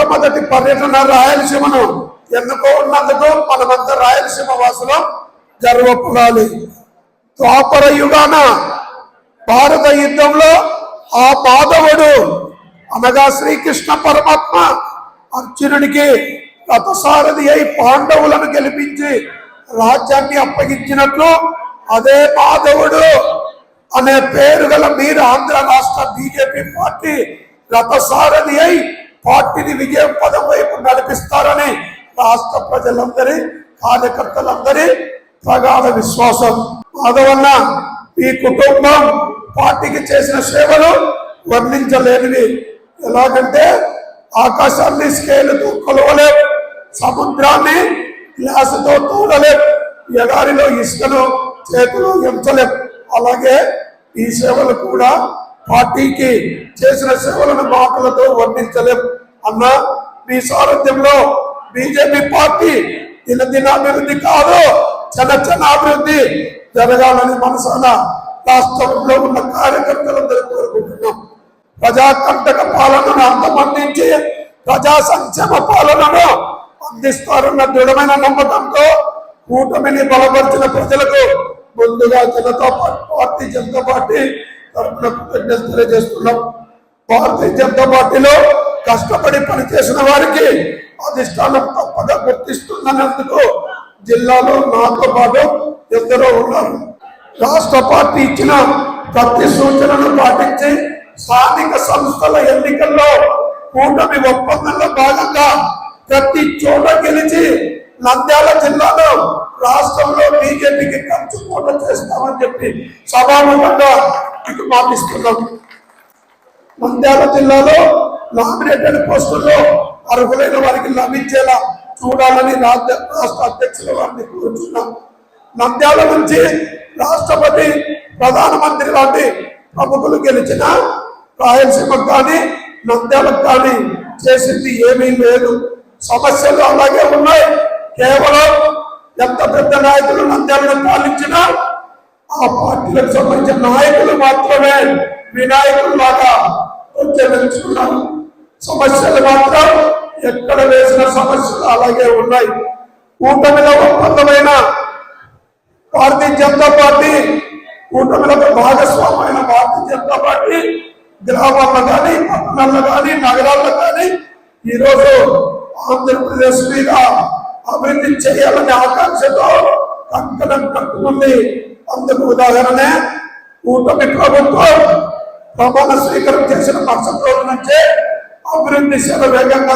మొట్టమొదటి పర్యటన రాయలసీమను ఎన్నుకున్నందుకు మనమంతా రాయలసీమ వాసులు గర్వపడాలి. ద్వాపర యుగాన భారత యుద్ధంలో ఆ మాధవుడు అనగా శ్రీకృష్ణ పరమాత్మ అర్జునుడికి రథసారథి అయి పాండవులను గెలిపించి రాజ్యాన్ని అప్పగించినట్లు అదే మాధవుడు అనే పేరు గల మీరు ఆంధ్ర రాష్ట్ర బీజేపీ పార్టీ రథసారథి అయి పార్టీని విజయం పదం వైపు నడిపిస్తారని రాష్ట్ర ప్రజలందరి కార్యకర్తలందరి ప్రగాఢ విశ్వాసం. మాధవన్న ఈ కుటుంబం పార్టీకి చేసిన సేవలు వర్ణించలేనివి. ఎలాగంటే ఆకాశాన్ని స్కేలుతో కొలవలేం సముద్రాన్ని గ్లాసుతో తోడలేం ఎడారిలో ఇసుకను చేతిలో ఎంచలేం. అలాగే ఈ సేవలు కూడా పార్టీకి చేసిన సేవలను మాటలతో వర్ణించలేం. అన్న మీ సారథ్యంలో బీజేపీ పార్టీ దినదినాభివృద్ధి కాదు చిన్న చిన్న అభివృద్ధి జరగాలని మనసాన రాష్ట్రంలో ఉన్న కార్యకర్తలందరూ కోరుకుంటున్నాం. ప్రజాకంటక పాలనను అంతమందించి ప్రజా సంక్షేమ పాలనను అందిస్తారన్న దృఢమైన నమ్మకంతో కూటమిని బలపరిచిన ప్రజలకు ముందుగా జనతా పార్టీ భారతీయ జనతా పార్టీ తరఫున కృతజ్ఞతలు తెలియజేస్తున్నాం. భారతీయ జనతా పార్టీలో కష్టపడి పనిచేసిన వారికి అధిష్టానం తప్పగా గుర్తిస్తున్నందుకు జిల్లాలో నాతో పాటు ఎందరో ఉన్నారు. రాష్ట్ర పార్టీ ఇచ్చిన ప్రతి సూచనను పాటించి స్థానిక సంస్థల ఎన్నికల్లో కూటమి ఒప్పందంలో భాగంగా ప్రతి చోట గెలిచి నంద్యాల జిల్లాలో రాష్ట్రంలో బీజేపీకి ఖర్చు కూడా చేస్తామని చెప్పి సభాముఖంగా అంటూ మాపిస్తున్నాం నంద్యాల జిల్లాలో నామినేటెడ్ పోస్టుల్లో అర్హులైన వారికి లభించేలా చూడాలని రాజ్య రాష్ట్ర అధ్యక్షుల వారిని కోరుతున్నాం నంద్యాల నుంచి రాష్ట్రపతి ప్రధానమంత్రి లాంటి ప్రముఖులు గెలిచిన రాయలసీమకు కానీ నంద్యాలకు కానీ చేసింది ఏమీ లేదు. సమస్యలు అలాగే ఉన్నాయి. కేవలం ఎంత పెద్ద నాయకులు నంద్యాలను పాలించినా ఆ పార్టీలకు సంబంధించిన నాయకులు మాత్రమే వినాయకులు లాగా ఉద్యమించుకున్నారు సమస్యలు మాత్రం ఎక్కడ వేసిన సమస్యలు అలాగే ఉన్నాయి. కూటమిలో ఒప్పందమైన భారతీయ జనతా పార్టీ కూటమిలకు భాగస్వామైన భారతీయ జనతా పార్టీ గ్రామాల్లో కానీ పట్టణాల్లో కానీ నగరాల్లో కానీ ఈరోజు ఆంధ్రప్రదేశ్ మీద అభివృద్ధి చేయాలనే ఆకాంక్షతో కంకణం కట్టుకుంది. అందుకు ఉదాహరణే కూటమి ప్రభుత్వం ప్రమాణ స్వీకారం చేసిన మరుసటి రోజు నుంచే అభివృద్ధి శర వేగంగా